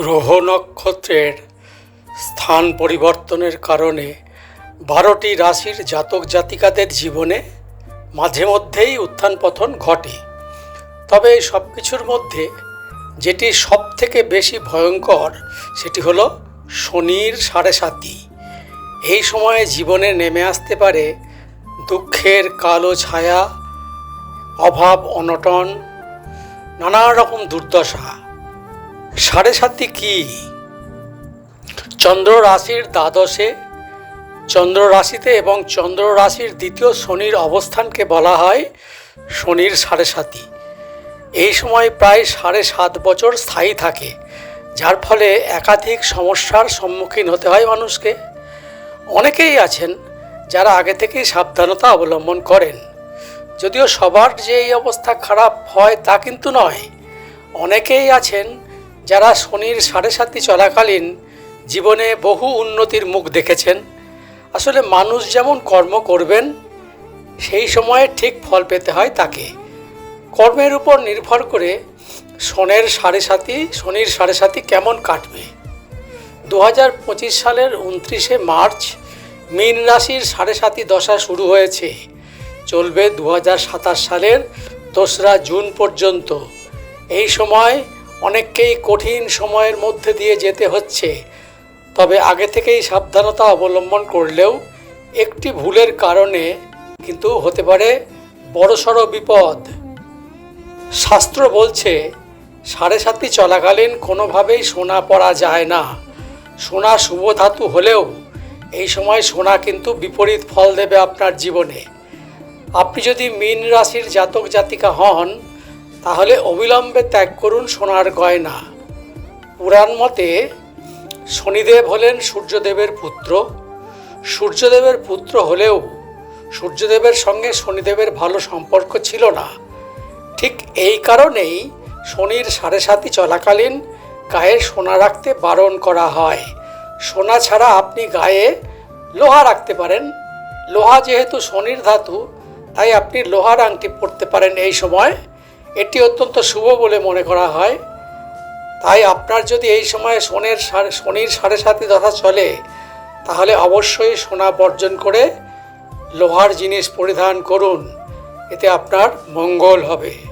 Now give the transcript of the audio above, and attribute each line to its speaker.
Speaker 1: গ্রহ নক্ষত্রের স্থান পরিবর্তনের কারণে বারোটি রাশির জাতক জাতিকাদের জীবনে মাঝে মধ্যেই উত্থান পতন ঘটে। তবে এই সব কিছুর মধ্যে যেটি সব থেকে বেশি ভয়ঙ্কর সেটি হলো শনির সাড়ে সাতি এই সময়ে জীবনে নেমে আসতে পারে দুঃখের কালো ছায়া, অভাব অনটন, নানা রকম দুর্দশা। সাড়ে সাতটি কি? চন্দ্র রাশির দ্বাদশে, চন্দ্র রাশিতে এবং চন্দ্র রাশির দ্বিতীয় শনির অবস্থানকে বলা হয় শনির সাড়ে সাতি এই সময় প্রায় সাড়ে সাত বছর স্থায়ী থাকে, যার ফলে একাধিক সমস্যার সম্মুখীন হতে হয় মানুষকে। অনেকেই আছেন যারা আগে থেকেই সাবধানতা অবলম্বন করেন। যদিও সবার যে এই অবস্থা খারাপ হয় তা কিন্তু নয়, অনেকেই আছেন যারা শনির সাড়ে সাতি চলাকালীন জীবনে বহু উন্নতির মুখ দেখেছেন, আসলে মানুষ যেমন কর্ম করবেন, সেই সময়ে ঠিক ফল পেতে হয় তাকে। কর্মের উপর নির্ভর করে শনের সাড়ে সাতি শনির সাড়ে সাতি কেমন কাটবে? দু হাজার পঁচিশ সালের উনত্রিশে মার্চ, মীন রাশির সাড়ে সাতি দশা শুরু হয়েছে। চলবে দু হাজার সাতাশ সালের দোসরা জুন পর্যন্ত। এই সময় অনেককেই কঠিন সময়ের মধ্যে দিয়ে যেতে হচ্ছে। তবে আগে থেকেই সাবধানতা অবলম্বন করলেও একটি ভুলের কারণে কিন্তু হতে পারে বড়সড় বিপদ। শাস্ত্র বলছে, সাড়ে সাতটি চলাকালীন কোনোভাবেই সোনা পরা যায় না। সোনা শুভ ধাতু হলেও এই সময় সোনা কিন্তু বিপরীত ফল দেবে আপনার জীবনে। আপনি যদি মীন রাশির জাতক জাতিকা হন তাহলে অবিলম্বে ত্যাগ করুন সোনার গয়না। পুরাণ মতে শনিদেব হলেন সূর্যদেবের পুত্র। সূর্যদেবের পুত্র হলেও সূর্যদেবের সঙ্গে শনিদেবের ভালো সম্পর্ক ছিল না। ঠিক এই কারণেই শনির সাড়ে সাতি চলাকালীন গায়ে সোনা রাখতে বারণ করা হয়। সোনা ছাড়া আপনি গায়ে লোহা রাখতে পারেন। লোহা যেহেতু শনির ধাতু, তাই আপনি লোহার আংটি পরতে পারেন এই সময়। এটি অত্যন্ত শুভ বলে মনে করা হয়। তাই আপনার যদি এই সময়ে শনের শনির সাড়ে সাতি দশা চলে, তাহলে অবশ্যই সোনা বর্জন করে লোহার জিনিস পরিধান করুন। এতে আপনার মঙ্গল হবে।